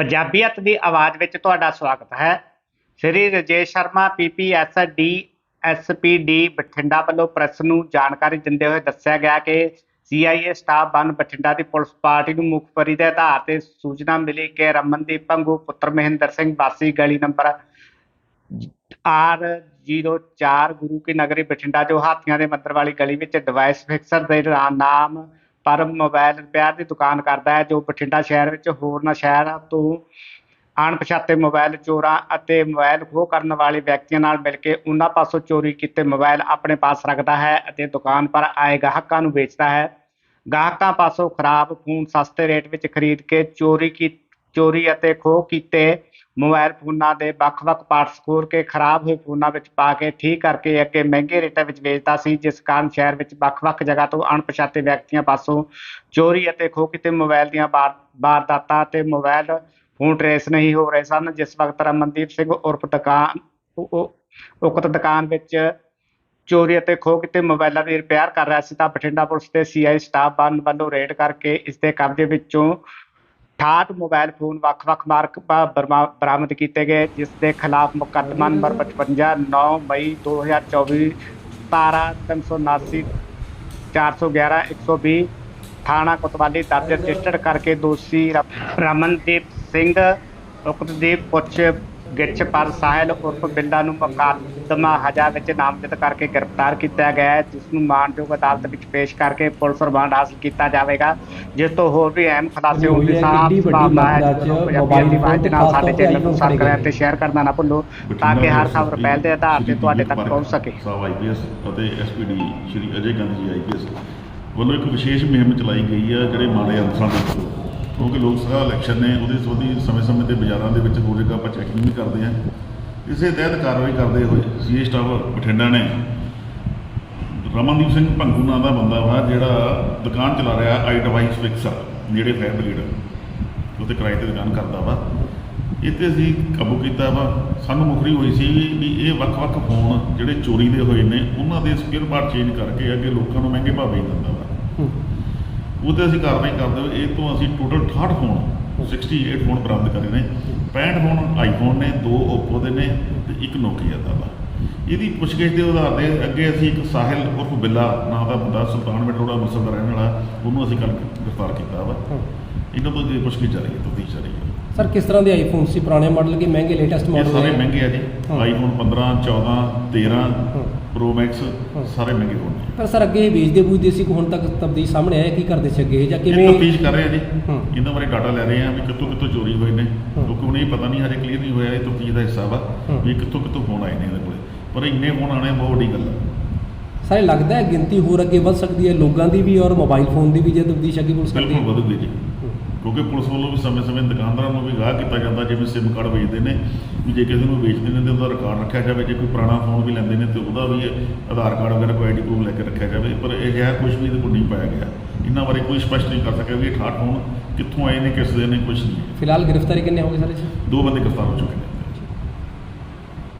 ਪੰਜਾਬੀਅਤ ਦੀ ਆਵਾਜ਼ ਵਿੱਚ ਤੁਹਾਡਾ ਸਵਾਗਤ ਹੈ। ਸ੍ਰੀ ਰਜੇਸ਼ ਸ਼ਰਮਾ ਪੀਪੀਐਸਡੀ ਐਸਪੀਡੀ ਬਠਿੰਡਾ ਵੱਲੋਂ ਪ੍ਰੈਸ ਨੂੰ ਜਾਣਕਾਰੀ ਦਿੰਦੇ ਹੋਏ ਦੱਸਿਆ ਗਿਆ ਕਿ ਸੀਆਈਏ ਸਟਾਫ ਬਨ ਬਠਿੰਡਾ ਦੀ ਪੁਲਿਸ ਪਾਰਟੀ ਨੂੰ ਮੁਖਬਰੀ ਦੇ ਆਧਾਰ ਤੇ ਸੂਚਨਾ ਮਿਲੀ ਕਿ ਰਮਨਦੀਪ ਪੰਗੂ ਪੁੱਤਰ ਮਹਿੰਦਰ ਸਿੰਘ, ਵਾਸੀ ਗਲੀ ਨੰਬਰ ਆਰ 04 ਗੁਰੂ ਕੀ ਨਗਰੀ ਬਠਿੰਡਾ, ਜੋ ਹਾਥੀਆਂ ਦੇ ਮੰਦਰ ਵਾਲੀ ਗਲੀ ਵਿੱਚ ਡਿਵਾਈਸ ਫਿਕਸਰ ਦੇ ਨਾਮ ਪਰ ਮੋਬਾਈਲ ਰਿਪੇਅਰ ਦੀ ਦੁਕਾਨ ਕਰਦਾ ਹੈ, ਜੋ ਬਠਿੰਡਾ ਸ਼ਹਿਰ ਵਿੱਚ ਹੋਰਨਾਂ ਸ਼ਹਿਰਾਂ ਤੋਂ ਅਣਪਛਾਤੇ ਮੋਬਾਈਲ ਚੋਰਾਂ ਅਤੇ ਮੋਬਾਈਲ ਖੋਹ ਕਰਨ ਵਾਲੇ ਵਿਅਕਤੀਆਂ ਨਾਲ ਮਿਲ ਕੇ ਉਹਨਾਂ ਪਾਸੋਂ ਚੋਰੀ ਕੀਤੇ ਮੋਬਾਈਲ ਆਪਣੇ ਪਾਸ ਰੱਖਦਾ ਹੈ ਅਤੇ ਦੁਕਾਨ ਪਰ ਆਏ ਗਾਹਕਾਂ ਨੂੰ ਵੇਚਦਾ ਹੈ। ਗਾਹਕਾਂ ਪਾਸੋਂ ਖਰਾਬ ਫੋਨ ਸਸਤੇ ਰੇਟ ਵਿੱਚ ਖਰੀਦ ਕੇ ਚੋਰੀ ਕੀ, ਚੋਰੀ ਅਤੇ ਖੋਹ ਕੀਤੇ ਮੋਬਾਈਲ ਫੋਨਾਂ ਦੇ ਵੱਖ-ਵੱਖ ਪਾਰਟਸ ਖੋਲ ਕੇ, ਖਰਾਬ ਹੋਏ ਫੋਨਾਂ ਵਿੱਚ ਪਾ ਕੇ, ਠੀਕ ਕਰਕੇ ਅੱਗੇ ਮਹਿੰਗੇ ਰੇਟਾਂ ਵਿੱਚ ਵੇਚਦਾ ਸੀ, ਜਿਸ ਕਾਰਨ ਸ਼ਹਿਰ ਵਿੱਚ ਵੱਖ-ਵੱਖ ਜਗ੍ਹਾ ਤੋਂ ਅਣਪਛਾਤੇ ਵਿਅਕਤੀਆਂ ਪਾਸੋਂ ਚੋਰੀ ਅਤੇ ਖੋਹ ਕੀਤੇ ਮੋਬਾਈਲ ਦੀਆਂ ਵਾਰਦਾਤਾਂ ਤੇ ਮੋਬਾਈਲ ਫੋਨ ਟਰੇਸ ਨਹੀਂ ਹੋ ਰਹੇ ਸਨ, ਜਿਸ ਵਕਤ ਰਮਨਦੀਪ ਸਿੰਘ ਉਰਫ ਦੁਕਾਨ ਉਕਤ ਦੁਕਾਨ ਵਿੱਚ ਚੋਰੀ ਅਤੇ ਖੋਹ ਕੀਤੇ ਮੋਬਾਈਲਾਂ ਦੀ ਰਿਪੇਅਰ ਕਰ ਰਿਹਾ ਸੀ, ਤਾਂ ਬਠਿੰਡਾ ਪੁਲਿਸ ਤੇ ਸੀਆਈ ਸਟਾਫ ਵੱਲੋਂ ਰੇਡ ਕਰਕੇ ਇਸ ਦੇ ਕਬਜ਼ੇ ਵਿੱਚੋਂ 68 ਮੋਬਾਈਲ ਫੋਨ ਵੱਖ-ਵੱਖ ਮਾਰਕ ਬਰਮਾ- ਬਰਾਮਦ ਕੀਤੇ ਗਏ, ਜਿਸ ਦੇ ਖਿਲਾਫ ਮੁਕੱਦਮਾ ਨੰਬਰ 55 9 ਮਈ 2024 ਧਾਰਾ 379 411 120 ਥਾਣਾ ਕੋਤਵਾਲੀ ਦਰਜ ਰਜਿਸਟਰ ਕਰਕੇ ਦੋਸ਼ੀ ਰਮਨਦੀਪ ਸਿੰਘ, ਉਕਤ ਪੁੱਛ ਗਿੱਛ ਪਰ ਸਾਹਿਲ ਉਰਫ ਬਿੱਲਾ ਨੂੰ ਮੁਕੱਦਮਾ ਹਜਾ ਵਿੱਚ ਨਾਮਜ਼ਦ ਕਰਕੇ ਗ੍ਰਿਫਤਾਰ ਕੀਤਾ ਗਿਆ ਹੈ ਜਿਸ ਨੂੰ ਮਾਨਯੋਗ ਅਦਾਲਤ ਵਿੱਚ ਪੇਸ਼ ਕਰਕੇ ਪੁਲਿਸ ਰਿਮਾਂਡ ਹਾਸਲ ਕੀਤਾ ਜਾਵੇਗਾ ਜਿਸ ਤੋਂ ਹੋਰ ਵੀ ਅਹਿਮ ਖੁਲਾਸੇ ਹੋਣ ਦੀ ਸਾਫ਼ ਸੰਭਾਵਨਾ ਹੈ ਪੰਜਾਬੀ ਦੀ ਦੇ ਨਾਲ ਸਾਡੇ ਚੈਨਲ ਨੂੰ ਸਬਸਕ੍ਰਾਈਬ ਤੇ ਸ਼ੇਅਰ ਕਰਨਾ ਨਾ ਭੁੱਲੋ ਤਾਂ ਕਿ ਹਰ ਖਬਰ ਪਹਿਲ ਦੇ ਆਧਾਰ ਤੇ ਤੁਹਾਡੇ ਤੱਕ ਪਹੁੰਚ ਸਕੇ। ਸਾਹਿਬ ਆਈਪੀਐਸ ਅਤੇ ਐਸਪੀਡੀ ਸ਼੍ਰੀ ਅਜੇ ਗਾਂਧੀ ਜੀ ਆਈਪੀਐਸ ਵੱਲੋਂ ਇੱਕ ਵਿਸ਼ੇਸ਼ ਮੁਹਿੰਮ ਚਲਾਈ ਗਈ ਹੈ ਜਿਹੜੇ ਮਾੜੇ ਅਨਸਰਾਂ ਦੇ ਕਿਉਂਕਿ ਲੋਕ ਸਭਾ ਇਲੈਕਸ਼ਨ ਨੇ, ਉਹਦੇ ਸੰਬੰਧੀ ਸਮੇਂ-ਸਮੇਂ ਤੇ ਬਾਜ਼ਾਰਾਂ ਦੇ ਵਿੱਚ ਹੋ ਰਿਹਾ ਆਪਾਂ ਚੈਕਿੰਗ ਵੀ ਕਰਦੇ ਹਾਂ। ਇਸੇ ਤਹਿਤ ਕਾਰਵਾਈ ਕਰਦੇ ਹੋਏ ਸੀਏ ਸਟਾਫ ਬਠਿੰਡਾ ਨੇ ਰਮਨਦੀਪ ਸਿੰਘ ਭੰਗੂ ਨਾਂ ਦਾ ਬੰਦਾ ਵਾ, ਜਿਹੜਾ ਦੁਕਾਨ ਚਲਾ ਰਿਹਾ ਆਈ ਡਿਵਾਈਸ ਫਿਕਸਰ ਨੇੜੇ ਫਾਇਰ ਬਰੀਡ ਉੱਤੇ ਕਿਰਾਏ ਤੇ ਦੁਕਾਨ ਕਰਦਾ ਵਾ। ਇਹ ਤੇ ਅਸੀਂ ਕਾਬੂ ਕੀਤਾ ਵਾ। ਸਾਨੂੰ ਮੁਖਰੀ ਹੋਈ ਸੀ ਵੀ ਵੀ ਇਹ ਵੱਖ-ਵੱਖ ਫੋਨ ਜਿਹੜੇ ਚੋਰੀ ਦੇ ਹੋਏ ਨੇ, ਉਹਨਾਂ ਦੇ ਸਪੇਅਰ ਪਾਰਟ ਚੇਂਜ ਕਰਕੇ ਅੱਗੇ ਲੋਕਾਂ ਨੂੰ ਮਹਿੰਗੇ ਭਾਅ ਵੇਚ ਦਿੰਦਾ ਵਾ। ਉਹ ਤੇ ਅਸੀਂ ਕਾਰਵਾਈ ਕਰਦੇ ਹੋਏ ਇਹ ਤੋਂ ਅਸੀਂ ਟੋਟਲ 68 ਫੋਨ 68 ਫੋਨ ਬਰਾਮਦ ਕਰੇ ਨੇ। 65 ਫੋਨ ਆਈਫੋਨ ਨੇ ਦੋ ਓਪੋ ਦੇ ਨੇ ਤੇ ਇੱਕ ਨੋਕੀਆ ਦਾ ਵਾ। ਇਹਦੀ ਪੁੱਛਗਿੱਛ ਦੇ ਆਧਾਰ ਤੇ ਅੱਗੇ ਅਸੀਂ ਇੱਕ ਸਾਹਿਲ ਉਰਫ ਬਿੱਲਾ ਨਾਂ ਦਾ ਬੰਦਾ ਸੁਲਤਾਨ ਮਿੱਟੋੜਾ ਮੁਸਲ ਦਾ ਰਹਿਣ ਵਾਲਾ ਉਹਨੂੰ ਅਸੀਂ ਕੱਲ ਗ੍ਰਿਫਤਾਰ ਕੀਤਾ ਵਾ। ਇਹਨਾਂ ਤੋਂ ਪੁੱਛਗਿੱਛ ਜਾਰੀ ਹੈ ਤਫਤੀਸ਼ ਜਾਰੀ ਹੈ। ਸਰ ਕਿਸ ਤਰ੍ਹਾਂ ਦੇ ਆਈਫੋਨ ਸੀ ਪੁਰਾਣੇ ਮਾਡਲ ਕੇ ਮਹਿੰਗੇ ਲੇਟੈਸਟ ਇਹ ਮਾਡਲ ਸਾਰੇ ਮਹਿੰਗੇ ਆ ਜੀ। ਆਈਫੋਨ 15 14 13 ਹਾਂ। Pro max. ਸਾਰੇ ਮਹਿੰਗੇ ਫੋਨ ਨੇ ਪਰ ਸਰ ਅੱਗੇ ਇਹ ਵੇਚਦੇ ਬੂਝਦੇ ਸੀ ਕਿ ਹੁਣ ਤੱਕ ਤਬਦੀਲ ਸਾਹਮਣੇ ਆਇਆ ਕੀ ਕਰਦੇ ਸੀ ਅੱਗੇ ਇਹ ਜਾਂ ਇਹ ਕਿਵੇਂ ਤਫਤੀਸ਼ ਕਰ ਰਹੇ ਆ ਜੀ ਹਾਂ। ਇਹਨਾਂ ਬਾਰੇ ਡਾਟਾ ਲੈ ਰਹੇ ਆ ਵੀ ਕਿੱਥੋਂ ਕਿੱਥੋਂ ਚੋਰੀ ਹੋਏ ਨੇ। ਕਿਉਂਕਿ ਹੁਣ ਇਹ ਪਤਾ ਨਹੀਂ ਹਜੇ ਕਲੀਅਰ ਨਹੀਂ ਹੋਇਆ ਇਹ ਤਫਤੀਸ਼ ਦਾ ਹਿੱਸਾ ਵਾ ਹਾਂ। ਵੀ ਕਿੱਥੋਂ ਕਿੱਥੋਂ ਫੋਨ ਆਏ ਨੇ ਇਹਦੇ ਕੋਲੇ ਪਰ ਇੰਨੇ ਫੋਨ ਆਣੇ ਬਹੁਤ ਵੱਡੀ ਗੱਲ ਆ ਸਾਰੇ ਲੱਗਦਾ ਹੈ ਗਿਣਤੀ ਹੋਰ ਅੱਗੇ ਵੱਧ ਸਕਦੀ ਹੈ ਲੋਕਾਂ ਦੀ ਵੀ ਔਰ ਮੋਬਾਈਲ ਫੋਨ ਦੀ ਵੀ ਜੇ ਤਬਦੀਸ਼ ਅੱਗੇ ਪੁਲਿਸ ਕਰਦੀ ਬਿਲਕੁਲ ਹੈ ਵਧੂਗੀ ਜੀ ਕਿਉਂਕਿ ਪੁਲਿਸ ਵੱਲੋਂ ਵੀ ਸਮੇਂ-ਸਮੇਂ ਦੁਕਾਨਦਾਰਾਂ ਨੂੰ ਵੀ ਗਾਹ ਕੀਤਾ ਜਾਂਦਾ ਜਿਵੇਂ ਸਿਮ ਕਾਰਡ ਵੇਚਦੇ ਨੇ ਵੀ ਜੇ ਕਿਸੇ ਨੂੰ ਵੇਚਦੇ ਨੇ ਤੇ ਉਹਦਾ ਰਿਕਾਰਡ ਰੱਖਿਆ ਜਾਵੇ ਜੇ ਕੋਈ ਪੁਰਾਣਾ ਫੋਨ ਵੀ ਲੈਂਦੇ ਨੇ ਤੇ ਉਹਦਾ ਵੀ ਆਧਾਰ ਕਾਰਡ ਵਗੈਰਾ ਕੋਈ ਆਈਡੀ ਪ੍ਰੂਫ ਲੈ ਕੇ ਰੱਖਿਆ ਜਾਵੇ ਪਰ ਇਹ ਜਿਹਾ ਕੁਝ ਵੀ ਇਹਦੇ ਕੋਲ ਨਹੀਂ ਪਾਇਆ ਗਿਆ। ਇਹਨਾਂ ਬਾਰੇ ਕੋਈ ਸਪਸ਼ਟ ਨਹੀਂ ਕਰ ਸਕਿਆ ਵੀ ਇਹ 68 ਫੋਨ ਕਿੱਥੋਂ ਆਏ ਨੇ ਕਿਸ ਦੇ ਨੇ ਕੁਝ ਨਹੀਂ। ਫਿਲਹਾਲ ਗ੍ਰਿਫਤਾਰੀ ਕਿੰਨੇ ਹੋ ਗਏ ਸਾਰੇ ਜੀ? ਦੋ ਬੰਦੇ ਗ੍ਰਿਫਤਾਰ ਹੋ ਚੁੱਕੇ ਨੇ।